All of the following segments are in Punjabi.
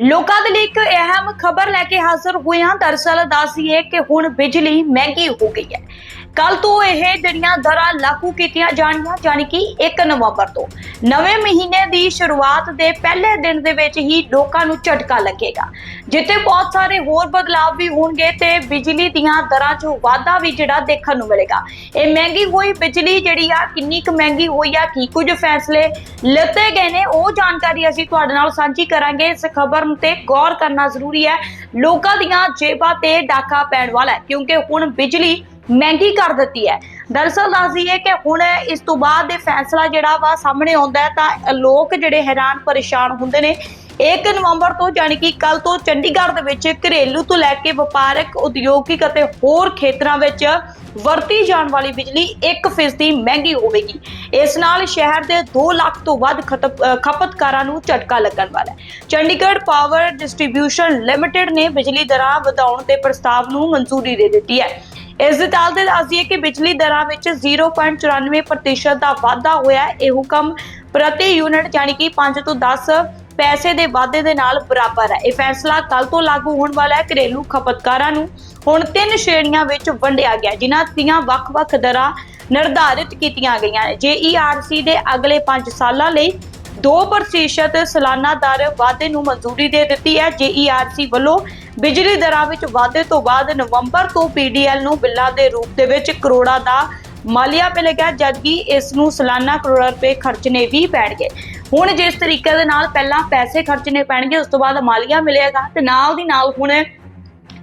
ਲੋਕਾਂ ਦੇ ਲਈ ਇੱਕ ਅਹਿਮ ਖਬਰ ਲੈ ਕੇ ਹਾਜ਼ਰ ਹੋਏ ਹਾਂ ਦਰਅਸਲ ਦੱਸੀਏ ਕਿ ਹੁਣ ਬਿਜਲੀ ਮਹਿੰਗੀ ਹੋ ਗਈ ਹੈ। ਕੱਲ ਤੋਂ ਇਹ ਜਿਹੜੀਆਂ ਦਰਾਂ ਲਾਗੂ ਕੀਤੀਆਂ ਜਾਣੀਆਂ ਜਾਣੀ ਕਿ 1 ਨਵੰਬਰ ਤੋਂ। ਨਵੇਂ ਮਹੀਨੇ ਦੀ ਸ਼ੁਰੂਆਤ ਦੇ ਪਹਿਲੇ ਦਿਨ ਦੇ ਵਿੱਚ ਹੀ ਲੋਕਾਂ ਨੂੰ ਝਟਕਾ ਲੱਗੇਗਾ। ਜਿੱਥੇ ਬਹੁਤ ਸਾਰੇ ਹੋਰ ਬਦਲਾਅ ਵੀ ਹੋਣਗੇ ਤੇ ਬਿਜਲੀ ਦੀਆਂ ਦਰਾਂ 'ਚ ਵਾਧਾ ਵੀ ਜਿਹੜਾ ਦੇਖਣ ਨੂੰ ਮਿਲੇਗਾ। ਇਹ ਮਹਿੰਗੀ ਹੋਈ ਬਿਜਲੀ ਜਿਹੜੀ ਆ, ਕਿੰਨੀ ਕੁ ਮਹਿੰਗੀ ਹੋਈ ਆ, ਕੀ ਕੁਝ ਫੈਸਲੇ ਲਿੱਤੇ ਗਏ ਨੇ, ਉਹ ਜਾਣਕਾਰੀ ਅਸੀਂ ਤੁਹਾਡੇ ਨਾਲ ਸਾਂਝੀ ਕਰਾਂਗੇ। ਇਸ ਖਬਰ ਤੇ ਗੌਰ ਕਰਨਾ ਜ਼ਰੂਰੀ ਹੈ। ਲੋਕਾਂ ਦੀਆਂ ਜੇਬਾਂ ਤੇ ਡਾਕਾ ਪੈਣ ਵਾਲਾ ਹੈ, ਕਿਉਂਕਿ ਹੁਣ ਬਿਜਲੀ ਮਹਿੰਗੀ ਕਰ ਦਿੱਤੀ ਹੈ। ਦਰਅਸਲ ਦੱਸਦੀਏ ਕਿ ਹੁਣ ਇਸ ਤੋਂ ਬਾਅਦ ਇਹ ਫੈਸਲਾ ਜਿਹੜਾ ਵਾ ਸਾਹਮਣੇ ਆਉਂਦਾ ਤਾਂ ਲੋਕ ਜਿਹੜੇ ਹੈਰਾਨ ਪਰੇਸ਼ਾਨ ਹੁੰਦੇ ਨੇ 1 ਨਵੰਬਰ ਤੋਂ ਯਾਨੀ ਕਿ ਕੱਲ ਤੋਂ ਚੰਡੀਗੜ੍ਹ ਦੇ ਵਿੱਚ ਘਰੇਲੂ ਤੋਂ ਲੈ ਕੇ ਵਪਾਰਕ, ਉਦਯੋਗਿਕ ਅਤੇ ਹੋਰ ਖੇਤਰਾਂ ਵਿੱਚ ਵਰਤੀ ਜਾਣ ਵਾਲੀ ਬਿਜਲੀ 1% ਮਹਿੰਗੀ ਹੋਵੇਗੀ। ਇਸ ਨਾਲ ਸ਼ਹਿਰ ਦੇ 2 ਲੱਖ ਤੋਂ ਵੱਧ ਖਤਪ- ਖਪਤਕਾਰਾਂ ਨੂੰ ਝਟਕਾ ਲੱਗਣ ਵਾਲਾ ਹੈ। ਚੰਡੀਗੜ੍ਹ ਪਾਵਰ ਡਿਸਟ੍ਰੀਬਿਊਸ਼ਨ ਲਿਮਟਿਡ ਨੇ ਬਿਜਲੀ ਦਰਾਂ ਵਧਾਉਣ ਦੇ ਪ੍ਰਸਤਾਵ ਨੂੰ ਮਨਜ਼ੂਰੀ ਦੇ ਦਿੱਤੀ ਹੈ। ਇਸ ਦੇ ਤਹਿਤ ਦੱਸਦੀਏ ਕਿ ਬਿਜਲੀ ਦਰਾਂ ਵਿੱਚ 0.94% ਦਾ ਵਾਧਾ ਹੋਇਆ ਇਹ ਹੁਕਮ ਪ੍ਰਤੀ ਯੂਨਿਟ ਯਾਨੀ ਕਿ 5 ਤੋਂ 10 ਪੈਸੇ ਦੇ ਵਾਧੇ ਦੇ ਨਾਲ ਬਰਾਬਰ ਹੈ। ਇਹ ਫੈਸਲਾ ਕੱਲ ਤੋਂ ਲਾਗੂ ਹੋਣ ਵਾਲਾ ਹੈ ਘਰੇਲੂ ਖਪਤਕਾਰਾਂ ਨੂੰ। ਹੁਣ ਤਿੰਨ ਸ਼੍ਰੇਣੀਆਂ ਵਿੱਚ ਵੰਡਿਆ ਗਿਆ, ਜਿਨ੍ਹਾਂ ਦੀਆਂ ਵੱਖ-ਵੱਖ ਦਰਾਂ ਨਿਰਧਾਰਿਤ ਕੀਤੀਆਂ ਗਈਆਂ ਨੇ। ਦੇ ਅਗਲੇ 5 ਸਾਲਾਂ ਲਈ 2% ਸਾਲਾਨਾ ਦਰ ਵਾਧੇ ਨੂੰ ਮਨਜ਼ੂਰੀ ਦੇ ਦਿੱਤੀ ਹੈ ਜੇਈਆਰਸੀ ਵੱਲੋਂ ਬਿਜਲੀ ਦਰਾਂ ਵਿੱਚ ਵਾਧੇ ਤੋਂ ਬਾਅਦ ਨਵੰਬਰ ਤੋਂ ਪੀਡੀਐਲ ਨੂੰ ਬਿੱਲਾਂ ਦੇ ਰੂਪ ਦੇ ਵਿੱਚ ਕਰੋੜਾਂ ਦਾ ਮਾਲੀਆ ਮਿਲੇਗਾ ਜਦਕਿ ਇਸ ਨੂੰ ਸਾਲਾਨਾ ਕਰੋੜ ਰੁਪਏ ਖਰਚਣੇ ਵੀ ਪੈਣਗੇ। ਹੁਣ ਜਿਸ ਤਰੀਕੇ ਦੇ ਨਾਲ ਪਹਿਲਾਂ ਪੈਸੇ ਖਰਚਣੇ ਪੈਣਗੇ, ਉਸ ਤੋਂ ਬਾਅਦ ਮਾਲੀਆ ਮਿਲੇਗਾ ਤੇ ਨਾਲ ਦੀ ਨਾਲ ਹੁਣ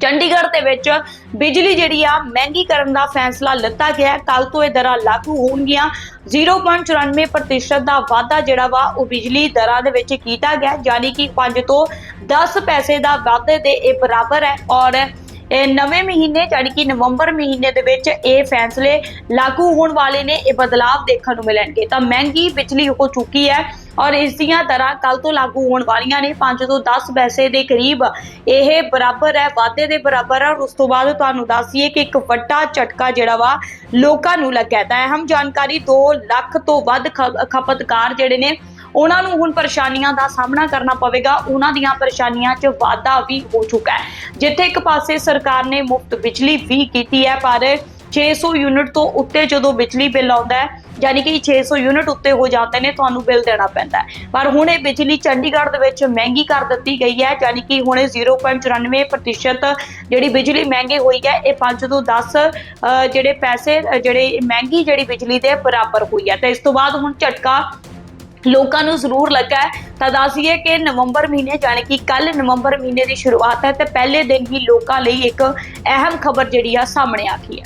ਚੰਡੀਗੜ੍ਹ ਦੇ ਵਿੱਚ ਬਿਜਲੀ ਜਿਹੜੀ ਆ ਮਹਿੰਗੀ ਕਰਨ ਦਾ ਫੈਸਲਾ ਲਿੱਤਾ ਗਿਆ ਕੱਲ ਤੋਂ ਇਹ ਦਰਾਂ ਲਾਗੂ ਹੋਣਗੀਆਂ। 0.94% ਦਾ ਵਾਧਾ ਜਿਹੜਾ ਵਾ, ਉਹ ਬਿਜਲੀ ਦਰਾਂ ਦੇ ਵਿੱਚ ਕੀਤਾ ਗਿਆ ਯਾਨੀ ਕਿ 5 ਤੋਂ 10 ਪੈਸੇ ਦਾ ਵਾਧੇ ਦੇ ਇਹ ਬਰਾਬਰ ਹੈ ਔਰ ਇਹ ਨਵੇਂ ਮਹੀਨੇ ਯਾਨੀ ਕਿ ਨਵੰਬਰ ਮਹੀਨੇ ਦੇ ਵਿੱਚ ਇਹ ਫੈਸਲੇ ਲਾਗੂ ਹੋਣ ਵਾਲੇ ਨੇ, ਇਹ ਬਦਲਾਅ ਦੇਖਣ ਨੂੰ ਮਿਲਣਗੇ। ਤਾਂ ਮਹਿੰਗੀ ਬਿਜਲੀ ਹੋ ਚੁੱਕੀ ਹੈ ਔਰ ਇਸ ਦੀਆਂ ਦਰਾਂ ਕੱਲ ਤੋਂ ਲਾਗੂ ਹੋਣ ਵਾਲੀਆਂ ਨੇ। 5 ਤੋਂ 10 ਪੈਸੇ ਦੇ ਕਰੀਬ ਇਹ ਬਰਾਬਰ ਹੈ, ਵਾਧੇ ਦੇ ਬਰਾਬਰ ਹੈ। ਔਰ ਉਸ ਤੋਂ ਬਾਅਦ ਤੁਹਾਨੂੰ ਦੱਸੀਏ ਕਿ ਇੱਕ ਵੱਡਾ ਝਟਕਾ ਜਿਹੜਾ ਵਾ, ਲੋਕਾਂ ਨੂੰ ਲੱਗਿਆ। ਤਾਂ ਅਹਿਮ ਜਾਣਕਾਰੀ 2 ਲੱਖ ਤੋਂ ਵੱਧ ਖ- ਖਪਤਕਾਰ ਜਿਹੜੇ ਨੇ ਉਹਨਾਂ ਨੂੰ ਹੁਣ ਪਰੇਸ਼ਾਨੀਆਂ ਦਾ ਸਾਹਮਣਾ ਕਰਨਾ ਪਵੇਗਾ। ਉਹਨਾਂ ਦੀਆਂ ਪਰੇਸ਼ਾਨੀਆਂ 'ਚ ਵਾਧਾ ਵੀ ਹੋ ਚੁੱਕਾ ਹੈ। ਜਿੱਥੇ ਇੱਕ ਪਾਸੇ ਸਰਕਾਰ ਨੇ ਮੁਫਤ ਬਿਜਲੀ ਵੀ ਕੀਤੀ ਹੈ, ਪਰ 600 ਯੂਨਿਟ ਤੋਂ ਉੱਤੇ ਜਦੋਂ ਬਿਜਲੀ ਬਿੱਲ ਆਉਂਦਾ ਹੈ, ਯਾਨੀ ਕਿ 600 ਯੂਨਿਟ ਉੱਤੇ ਹੋ ਜਾਂਦੇ ਨੇ, ਤੁਹਾਨੂੰ ਬਿੱਲ ਦੇਣਾ ਪੈਂਦਾ ਪਰ ਹੁਣ ਇਹ ਬਿਜਲੀ ਚੰਡੀਗੜ੍ਹ ਦੇ ਵਿੱਚ ਮਹਿੰਗੀ ਕਰ ਦਿੱਤੀ ਗਈ ਹੈ, ਯਾਨੀ ਕਿ ਹੁਣ ਇਹ 0.94% ਜਿਹੜੀ ਬਿਜਲੀ ਮਹਿੰਗੀ ਹੋਈ ਹੈ, ਇਹ 5 ਤੋਂ 10 ਜਿਹੜੇ ਪੈਸੇ ਜਿਹੜੇ ਮਹਿੰਗੀ ਜਿਹੜੀ ਬਿਜਲੀ ਦੇ ਬਰਾਬਰ ਹੋਈ ਹੈ। ਤੇ ਇਸ ਤੋਂ ਬਾਅਦ ਹੁਣ ਝਟਕਾ ਲੋਕਾਂ ਨੂੰ ਜ਼ਰੂਰ ਲੱਗਾ ਤਾਂ ਦੱਸੀਏ ਕਿ ਨਵੰਬਰ ਮਹੀਨੇ ਜਾਣੀ ਕਿ ਕੱਲ ਨਵੰਬਰ ਮਹੀਨੇ ਦੀ ਸ਼ੁਰੂਆਤ ਹੈ ਤੇ ਪਹਿਲੇ ਦਿਨ ਹੀ ਲੋਕਾਂ ਲਈ ਇੱਕ ਅਹਿਮ ਖਬਰ ਜਿਹੜੀ ਆ ਸਾਹਮਣੇ ਆ ਗਈ ਹੈ।